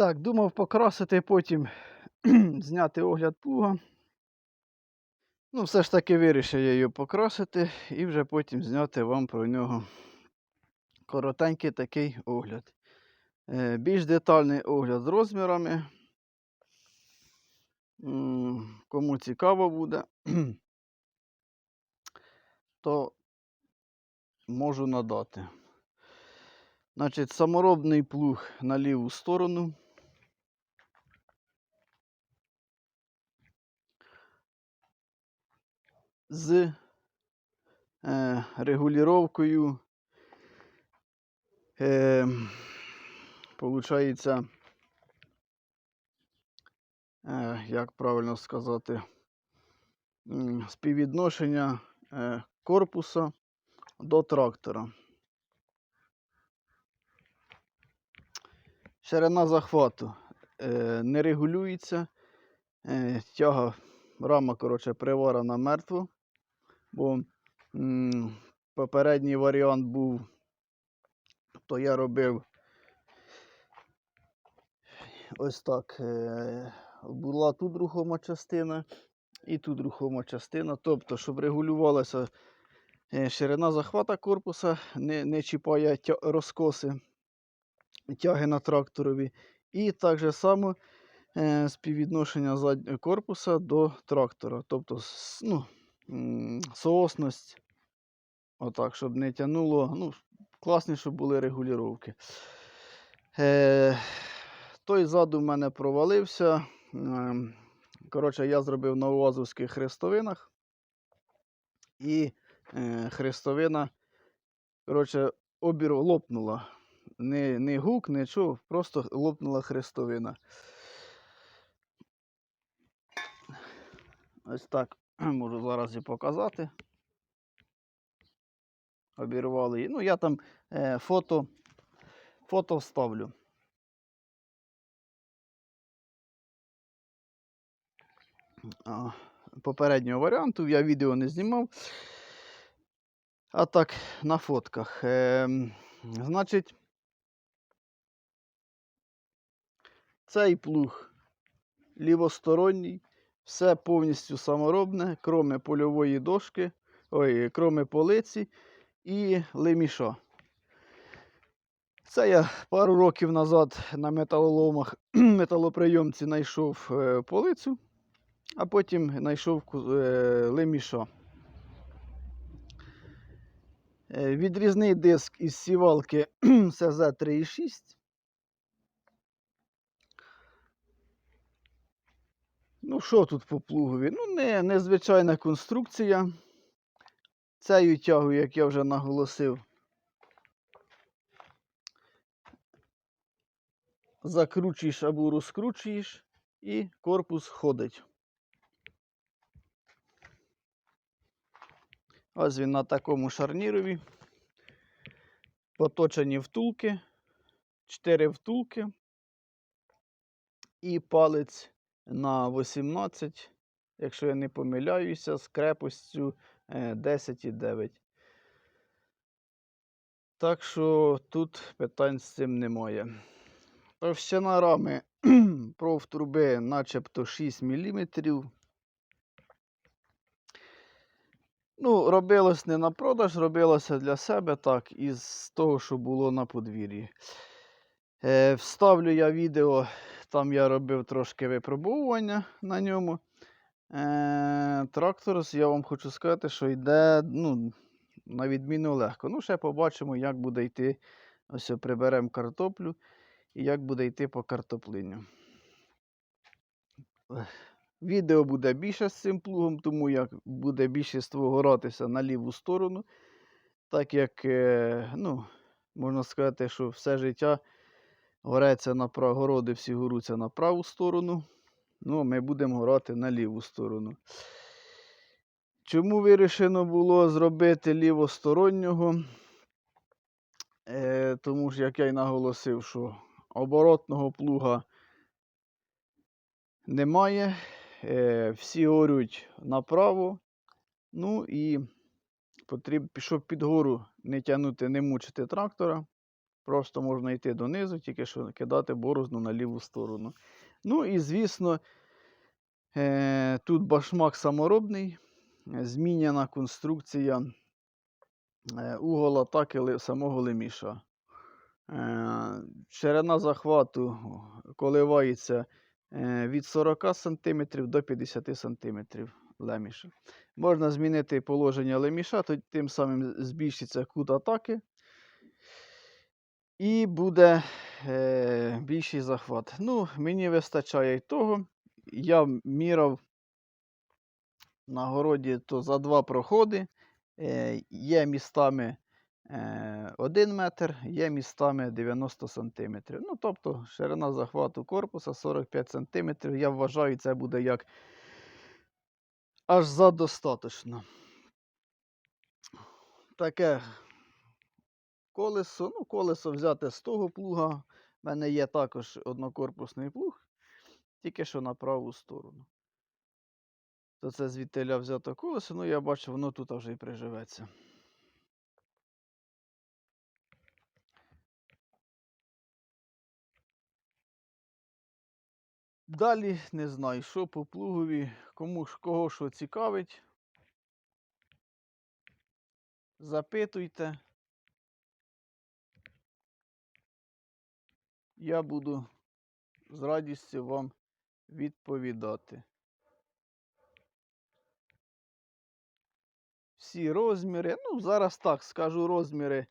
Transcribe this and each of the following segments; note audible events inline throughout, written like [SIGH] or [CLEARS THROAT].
Так, думав покрасити, потім [CLEARS THROAT] зняти огляд плуга. Ну, все ж таки вирішив я його покрасити і вже потім зняти вам про нього коротенький такий огляд. Е, Більш детальний огляд з розмірами. Кому цікаво буде, [CLEARS THROAT] то можу надати. Значить, саморобний плуг на ліву сторону. З е, регулюванням, е, получається, е, як правильно сказати, співвідношення е, корпуса до трактора. Ширина захвату е, не регулюється. Е, тяга рама, коротше, приварена мертво. Бо м, попередній варіант був, то я робив ось так. Е, була тут рухома частина і тут рухома частина. Тобто, щоб регулювалася е, ширина захвата корпуса, не, не чіпає тя, розкоси тяги на тракторові. І так же само е, співвідношення корпуса до трактора. Тобто ну, соосність, отак, щоб не тягнуло. Ну, класні, щоб були регулювання. Е, той ззаду в мене провалився. Ем, Коротше, я зробив на УАЗовських хрестовинах. І е, хрестовина, коротше, обір лопнула. Не, не гук, нічого, просто лопнула хрестовина. Ось так [CLEARS THROAT] можу зараз і показати. Обірвали її. Ну, я там е, фото, фото вставлю. А, попереднього варіанту я відео не знімав. А так, на фотках. Ем, значить, цей плуг лівосторонній, все повністю саморобне, кроме польової дошки, ой, кроме полиці і леміша. Це я пару років назад на металоломах, [CLEARS THROAT] металоприйомці знайшов е, полицю, а потім знайшов е, леміша. Е, Відрізний диск із сівалки [CLEARS THROAT] СЗ 3,6. Ну, що тут по плугові? Ну, не, незвичайна конструкція. Цією тягою, як я вже наголосив, закручуєш або розкручуєш, і корпус ходить. Ось він на такому шарнірові. Поточені втулки, 4 втулки і палець на 18, якщо я не помиляюся, з крепостю е, 10,9. Так що тут питань з цим немає. Товщина рами [CLEARS THROAT] профтруби начебто 6 мм. Ну, робилось не на продаж, робилося для себе, так, із того, що було на подвір'ї. Е, вставлю я відео, там я робив трошки випробовування на ньому. Е, трактор, я вам хочу сказати, що йде ну, на відміну легко. Ну, ще побачимо, як буде йти. Ось приберемо картоплю і як буде йти по картоплиню. Відео буде більше з цим плугом, тому як буде більшість горатися на ліву сторону. Так як, е, ну, можна сказати, що все життя гореться на прав... городи всі горуться на праву сторону. Ну, а ми будемо горати на ліву сторону. Чому вирішено було зробити лівостороннього? Е, тому ж, як я й наголосив, що оборотного плуга немає. Е, всі горють направо. Ну і потрібно, щоб під гору не тягнути, не мучити трактора. Просто можна йти донизу, тільки що кидати борозну на ліву сторону. Ну і звісно, е, тут башмак саморобний, зміняна конструкція е, угол атаки самого леміша. Е, Ширина захвату коливається від 40 см до 50 см леміша. Можна змінити положення леміша, тим самим збільшиться кут атаки. І буде е, більший захват. Ну, мені вистачає й того. Я міряв на городі то за два проходи. Е, є містами е, 1 метр, є містами 90 см. Ну, тобто ширина захвату корпуса 45 см. Я вважаю, це буде як аж задостаточно. Таке колесо. Ну, колесо взяти з того плуга. У мене є також однокорпусний плуг, тільки що на праву сторону. То це звідтиля взято колесо, ну я бачу, воно тут вже і приживеться. Далі не знаю, що по плугові, кому ж кого що цікавить. Запитуйте. Я буду з радістю вам відповідати. Всі розміри, ну, зараз так скажу розміри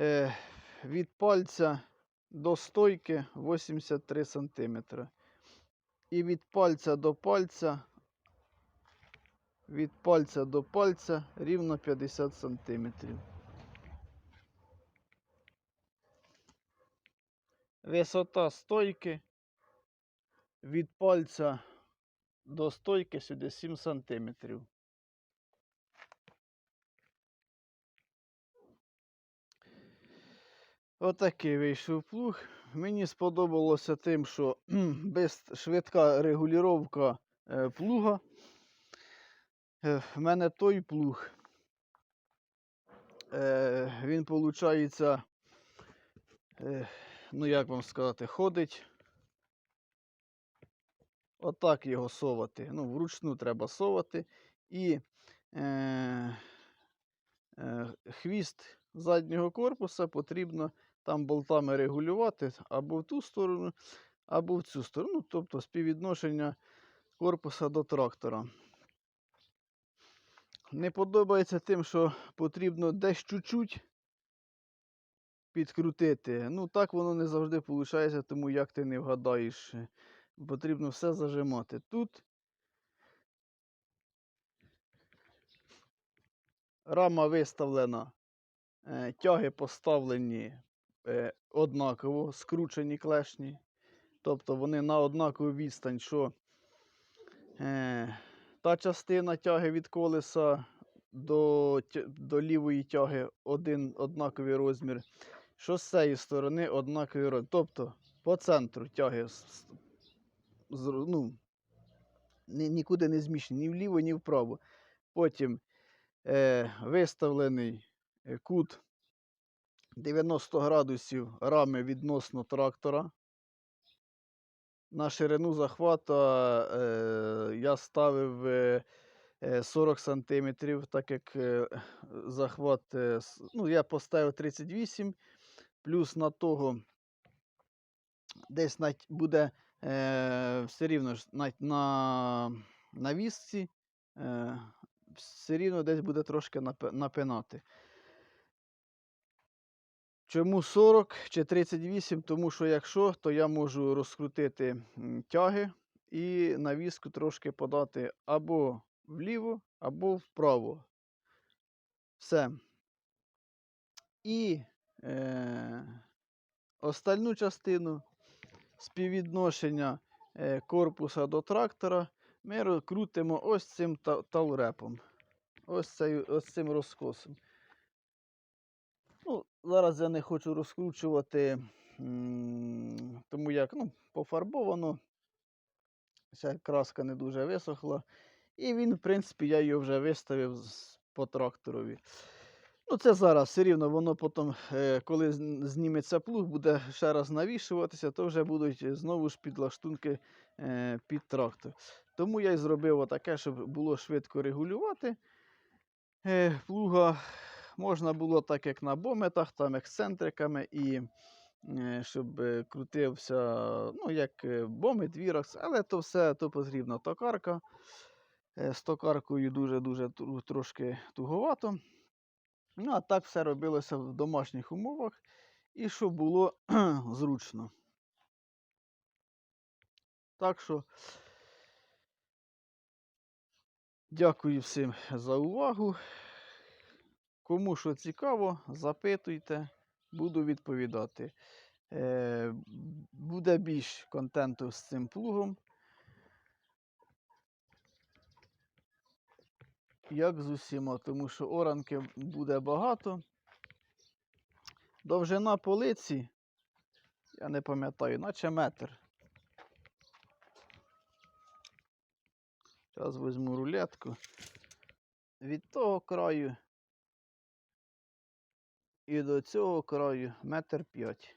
е, від пальця до стойки 83 см. І від пальця до пальця, від пальця до пальця рівно 50 см. Висота стойки від пальця до стойки сюди 7 см. Отакий вийшов плуг. Мені сподобалося тим, що без швидка регулювання е, плуга. Е, В мене той плуг. Е, Він, виходить, ну як вам сказати, ходить. Отак його совати. Ну, вручну треба совати. І е, е, хвіст заднього корпуса потрібно там болтами регулювати або в ту сторону, або в цю сторону. Тобто співвідношення корпуса до трактора. Не подобається тим, що потрібно десь чуть-чуть підкрутити. Ну, так воно не завжди виходить, тому як ти не вгадаєш. е, Потрібно все зажимати. Тут рама виставлена, е, тяги поставлені е, однаково, скручені клешні. Тобто вони на однакову відстань, що та частина тяги від колеса до, до лівої тяги один однаковий розмір, що з цієї сторони однаковий розмір. Тобто по центру тяги ну, нікуди не зміщені, ні вліво, ні вправо. Потім е, виставлений е, кут 90 градусів рами відносно трактора. На ширину захвата е, я ставив е, е, 40 см, так як е, захват, е, ну, я поставив 38, плюс на того десь на, буде е, все рівно ж на, на, на вісці, е, все рівно десь буде трошки напинати. Чому 40 чи 38? Тому що якщо, то я можу розкрутити тяги і навіску трошки подати або вліво, або вправо. Все. І е, остальну частину співвідношення е, корпуса до трактора ми ро- крутимо ось цим та- таурепом. Ось, цей, ось цим розкосом. Ну, зараз я не хочу розкручувати, тому як ну, пофарбовано. Ця краска не дуже висохла. І він, в принципі, я його вже виставив по тракторові. Ну, це зараз все рівно, воно потім, е, коли зніметься плуг, буде ще раз навішуватися, то вже будуть е, знову ж підлаштунки е, під трактор. Тому я й зробив отаке, щоб було швидко регулювати. Плуга можна було так, як на бометах, там ексцентриками, і щоб крутився, ну, як бомет, віракс, але то все то потрібна токарка. З токаркою дуже-дуже трошки туговато. Ну, а так все робилося в домашніх умовах і щоб було [CLEARS THROAT] зручно. Так що дякую всім за увагу. Кому що цікаво, запитуйте, буду відповідати. Е, буде більш контенту з цим плугом. Як з усіма, тому що оранки буде багато. Довжина полиці, я не пам'ятаю, наче метр. Зараз візьму рулетку. Від того краю і до цього краю метр п'ять.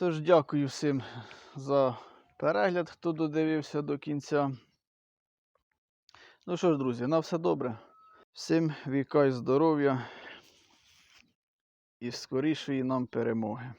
Тож дякую всім за перегляд, хто додивився до кінця. Ну що ж, друзі, на все добре. Всім віка й здоров'я і скорішої нам перемоги.